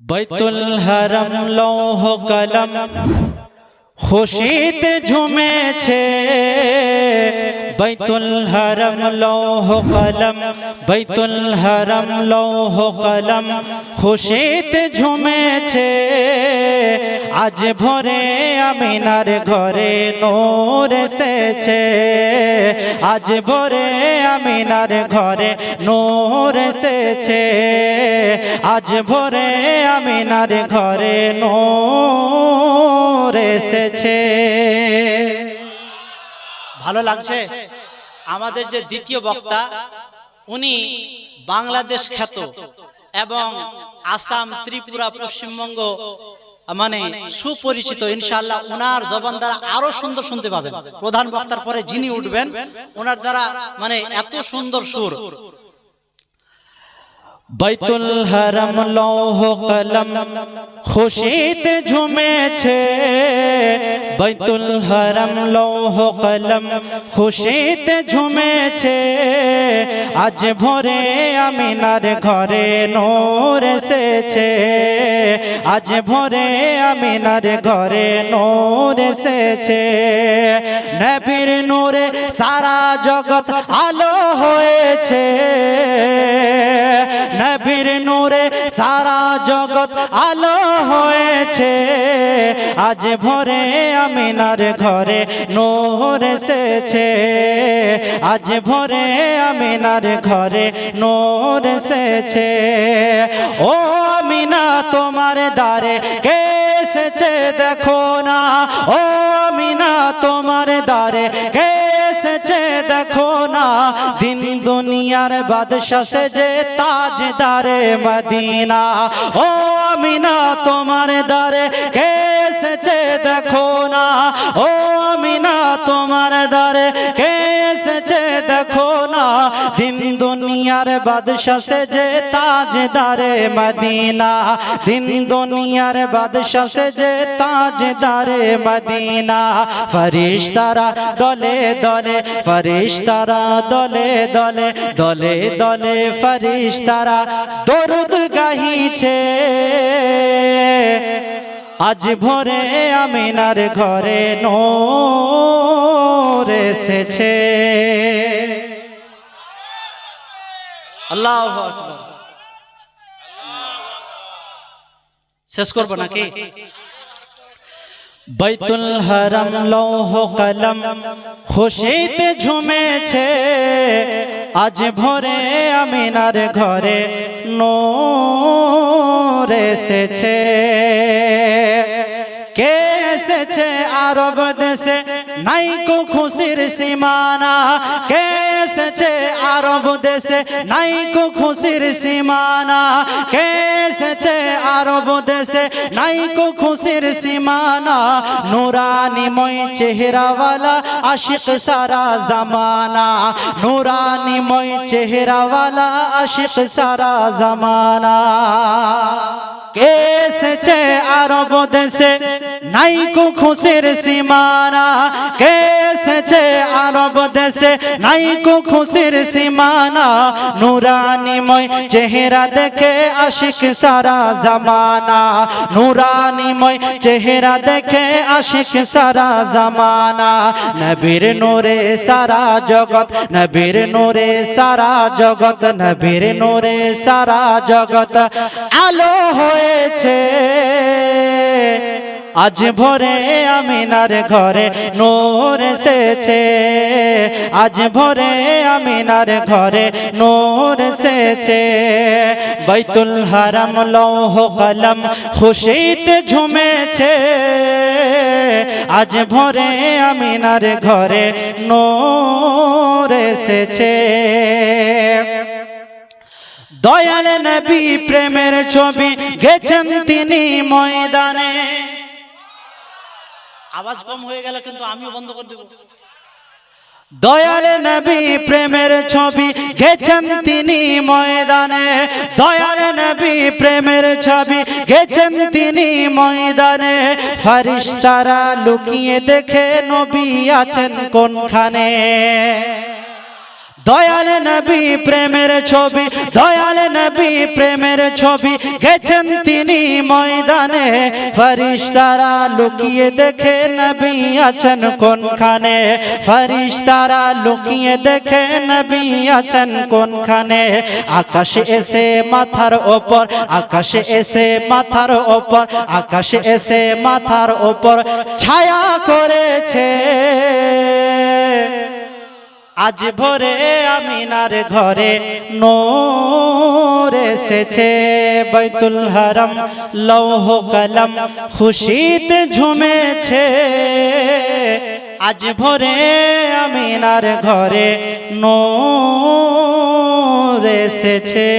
বৈতুল হরম লৌহ কলম খুশিতে ঝুমেছে বৈতুল হরম লৌহ কলম বৈতুল হরম লৌহ কলম খুশিতে ঝুমেছে আজ ভোরে আমিনার ঘরে নূর এসেছে। আজ ভোরে আমিনার ঘরে নূর এসেছে। আজ ভোরে আমিনার ঘরে নূর এসেছে। ভালো লাগছে? আমাদের যে দ্বিতীয় বক্তা, উনি বাংলাদেশ খ্যাত এবং আসাম, ত্রিপুরা, পশ্চিমবঙ্গ মানে সুপরিচিত, ইনশাআল্লাহ ওনার জবান দ্বারা আরও সুন্দর শুনতে পাবেন। প্রধান বক্তার পরে যিনি উঠবেন ওনার দ্বারা মানে এত সুন্দর সুর। বৈতুল হরম লৌহ কলম খুশিতে ঝুমেছে। বৈতুল হরম লৌহ কলম খুশিতে ঝুমেছে। আজ ভোরে আমিনার ঘরে নূর এসেছে। আজ ভোরে আমিনার ঘরে নোর এসেছে। নবীর নূরে সারা জগৎ আলো হয়েছে। নবীর নূরে সারা জগৎ আলো হয়েছে। আজ ভোরে আমিনার ঘরে নূর এসেছে। আজ ভোরে আমিনার ঘরে নূর এসেছে। ও আমিনা, তোমার দ্বারে কে এসেছে? দেখো না। ও আমিনা, তোমার দ্বারে কে এসেছে, দেখো না, দিন দুনিয়ার বাদশা সে যে তাজদারে মদিনা। ও আমিনা, তোমার দারে কে এসেছে, দেখো না। ও আমিনা, তোমার দারে কে এসেছে, দেখো না। দিন দুনিয়ার বাদশা সে যে তাজদারে মদিনা। দিন দুনিয়ার বাদশা সে যে তাজদারে মদিনা। ফরিশতারা দলে দলে, ফরিশতারা দলে দলে দলে দলে ফরিশতারা দরুদ গাহিছে। আজ ভোরে আমিনার ঘরে নোর এসেছে। আল্লাহ শেষ করব নাকি? বৈতুল হরম লৌহ কলম খুশিতে ঝুমেছে। আজ ভোরে আমিনার ঘরে নূর এসেছে। কে এসেছে আরব দেশে? নাই কো খুশির সীমানা। কে এসেছে আরব দেশে? নাই খুশির সীমানা। কে এসেছে আরব দেশে? নাই কো খুশির সীমানা। নুরানিময় চেহারাওয়ালা আশিক সারা জামানা। নুরানিময় চেহারাওয়ালা আশিক সারা জামানা। কে এসেছে আরব দেশে? নাই কো খুশির সীমানা। কে এসেছে আরব দেশে। নাই কো খুশির সীমানা, নুরানিময় চেহারা দেখে আশিক সারা জামানা। নুরানিময় চেহারা দেখে আশিক সারা জামানা। নবীর নূরে সারা জগৎ, নবীর নূরে সারা জগৎ, নবীর নূরে সারা জগৎ। আলো হয়েছে। আজ ভোরে আমিনার ঘরে নূর এসেছে। আজ ভোরে আমিনার ঘরে নূর এসেছে। বৈতুল হারাম লৌহ কলম খুশিতে ঝুমেছে। আজ ভোরে আমিনার ঘরে নূর এসেছে। দয়াল নবী প্রেমের ছবি গেছেন তিনি ময়দানে। আওয়াজ কম হয়ে গেল কিন্তু আমিও বন্ধ করে দেবো। দয়াল নবী প্রেমের ছবি গেছেন তিনি ময়দানে। দয়াল নবী প্রেমের ছবি গেছেন তিনি ময়দানে। ফারিস্তারা লুকিয়ে দেখে নবী আছেন কোনখানে? দয়াল নবী প্রেমের ছবি, দয়াল নবী প্রেমের ছবি গেছেন তিনি ময়দানে। ফরিস্তারা লুকিয়ে দেখে নবী আছেন কোনখানে? ফরিস্তারা লুকিয়ে দেখে নবী আছেন কোনখানে? আকাশে এসে মাথার ওপর, আকাশে এসে মাথার ওপর, আকাশে এসে মাথার ওপর ছায়া করেছে। আজ ভোরে আমিনার ঘরে নোর এসেছে বৈতুল হারাম লৌহ কলম খুশিতে ঝুমেছে। আজ ভোরে আমিনার ঘরে নোর এসেছে।